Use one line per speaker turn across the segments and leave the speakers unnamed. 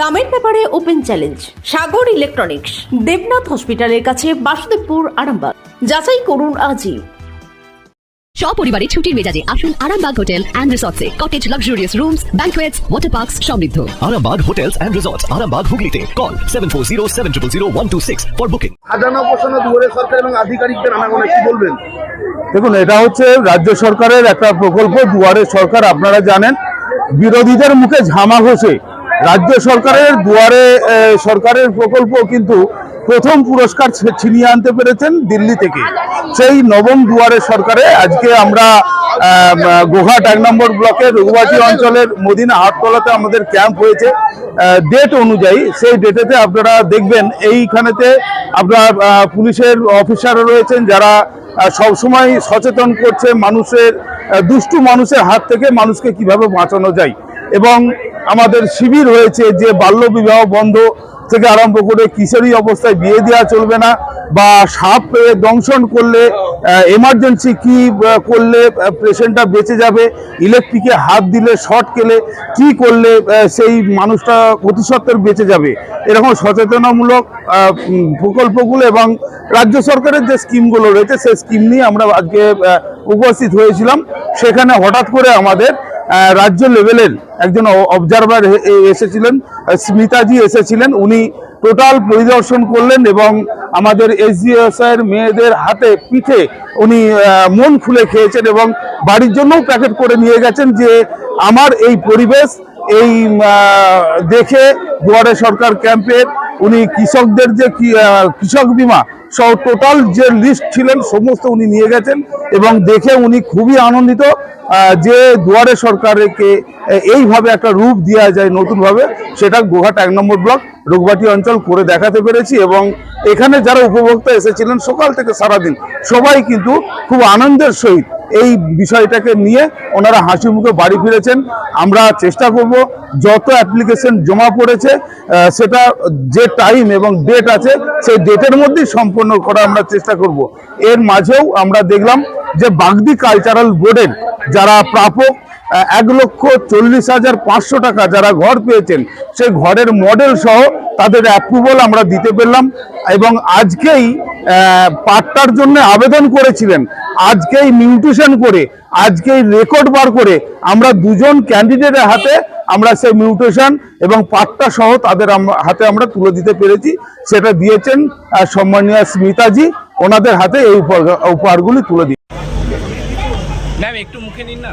দামের ব্যাপারে open challenge Sagar electronics Debnath হসপিটালের কাছে বাসুদেবপুর আরামবাগ। যাচাই করুন আজই।
সপরিবারে ছুটির মেজাজে আসুন Arambagh hotel and রিসর্টসে। Cottage luxurious rooms banquets water parks সমৃদ্ধ।
Arambag Hotels and Resorts, Arambag Hooghly Call 740 for booking.
সাজানো গোছানো দুয়ারে সরকার এবং আধিকারিকদের আনাগোনা কি বলবেন?
দেখুন এটা হচ্ছে রাজ্য সরকারের একটা প্রকল্প। দুয়ারে সরকার আপনারা জানেন বিরোধীদের মুখে ঝামা ঘষে রাজ্য সরকারের দুয়ারে সরকারের প্রকল্প কিন্তু প্রথম পুরস্কার ছিনিয়ে আনতে পেরেছেন দিল্লি থেকে। সেই নবম দুয়ারে সরকারে আজকে আমরা আম, গোঘাট এক নম্বর ব্লকের রঘুবাটি অঞ্চলের মদিনা হাটতলাতে আমাদের ক্যাম্প হয়েছে। ডেট অনুযায়ী সেই ডেটেতে আপনারা দেখবেন এইখানেতে আপনার পুলিশের অফিসার রয়েছেন যারা সবসময় সচেতন করছে মানুষের দুষ্টু মানুষের হাত থেকে মানুষকে কীভাবে বাঁচানো যায়। এবং আমাদের শিবির হয়েছে যে বাল্য বিবাহ বন্ধ থেকে আরম্ভ করে কিশোরী অবস্থায় বিয়ে দেওয়া চলবে না বা সাপ দংশন করলে এমার্জেন্সি কি করলে পেশেন্টটা বেঁচে যাবে ইলেকট্রিকে হাত দিলে শর্ট কেলে কি করলে সেই মানুষটা অতিসত্বর বেঁচে যাবে? এরকম সচেতনামূলক প্রকল্পগুলো এবং রাজ্য সরকারের যে স্কিমগুলো রয়েছে, সেই স্কিম নিয়ে আমরা আজকে উপস্থিত হয়েছিলাম। সেখানে হঠাৎ করে আমাদের রাজ্য লেভেলের একজন অবজারভার এসেছিলেন স্মিতাজি এসেছিলেন। উনি টোটাল পরিদর্শন করলেন এবং আমাদের এসডিএসআইয়ের মেয়েদের হাতে পিঠে উনি মন খুলে খেয়েছেন এবং বাড়ির জন্যও প্যাকেট করে নিয়ে গেছেন যে আমার এই পরিবেশ, এই দেখে দুয়ারে সরকার ক্যাম্পের উনি কৃষকদের যে কৃষক বিমা সহ টোটাল যে লিস্ট ছিলেন, সমস্ত উনি নিয়ে গেছেন এবং দেখে উনি খুবই আনন্দিত যে দুয়ারে সরকারকে এইভাবে একটা রূপ দেওয়া যায় নতুনভাবে, সেটা গোঘাট এক নম্বর ব্লক রোগবাটি অঞ্চল করে দেখাতে পেরেছি এবং এখানে যারা উপভোক্তা এসেছিলেন সকাল থেকে সারাদিন, সবাই কিন্তু খুব আনন্দের সহিত এই বিষয়টাকে নিয়ে ওনারা হাসি মুখে বাড়ি ফিরেছেন। আমরা চেষ্টা করব যত অ্যাপ্লিকেশন জমা পড়েছে সেটা যে টাইম এবং ডেট আছে, সেই ডেটের মধ্যেই সম্পন্ন করা আমরা চেষ্টা করব। এর মাঝেও আমরা দেখলাম যে বাগদি কালচারাল বোর্ডের যারা প্রাপক এক লক্ষ চল্লিশ হাজার পাঁচশো টাকা যারা ঘর পেয়েছেন, সেই ঘরের মডেল সহ তাদের অ্যাপ্রুভাল আমরা দিতে পেলাম এবং আজকেই পাট্টার জন্য আবেদন করেছিলেন। আজকেই মিউটেশন করে, আজকেই রেকর্ড বার করে আমরা দুজন ক্যান্ডিডেটের হাতে আমরা সেই মিউটেশন এবং পাট্টা সহ তাদের হাতে আমরা তুলে দিতে পেরেছি। সেটা দিয়েছেন সম্মানীয় স্মিতাজি। ওনাদের হাতে এই উপহার- উপহারগুলি তুলে
ম্যাম একটু মুখে নিন না।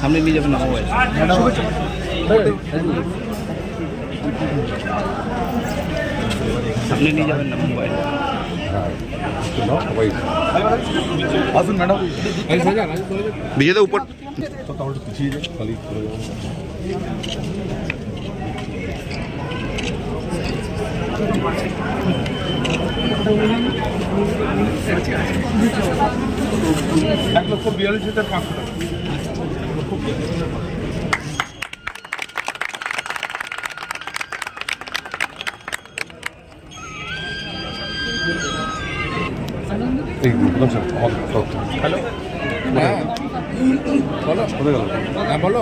সামনে নিয়ে যাবেন না মোবাইল সামনে নিয়ে যাবেন না মোবাইল
বিজেদের উপর
এক লক্ষ বিয়াল্লিশ হাজার পাঁচশো টাকা হ্যালো
হ্যাঁ বলো বলো হ্যাঁ বলো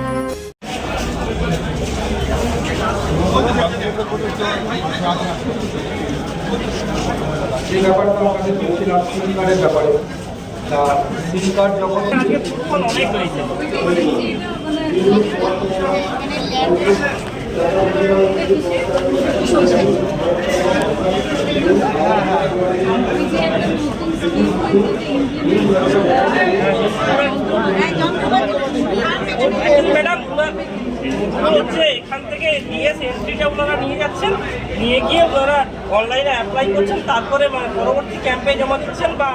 যে ব্যাপারটা আমাদের বলছিলাম সিম ব্যাপারে। ম্যাডাম হচ্ছে এখান থেকে ডিএস এন্ট্রিটা ওনারা নিয়ে যাচ্ছেন। নিয়ে গিয়ে ওনারা অনলাইনে অ্যাপ্লাই করছেন। তারপরে মানে পরবর্তী ক্যাম্পে জমা দিচ্ছেন বা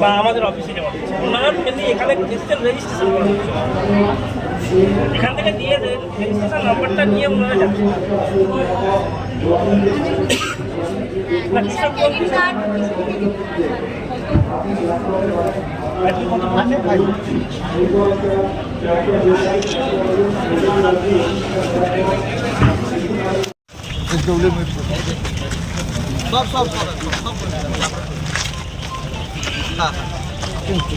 বা আমাদের অফিসে জমা দিচ্ছেন। ওনারা মেনলি এখানে এসছেন রেজিস্ট্রেশন করার এখান থেকে দিয়ে রেজিস্ট্রেশন নাম্বারটা নিয়ে ওনারা যাচ্ছেন। না, কিসব বলতে- আর কি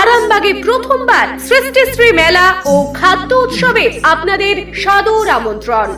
আরামবাগে প্রথমবার সৃষ্টিশ্রী মেলা ও খাদ্য উৎসবে আপনাদের সদর আমন্ত্রণ।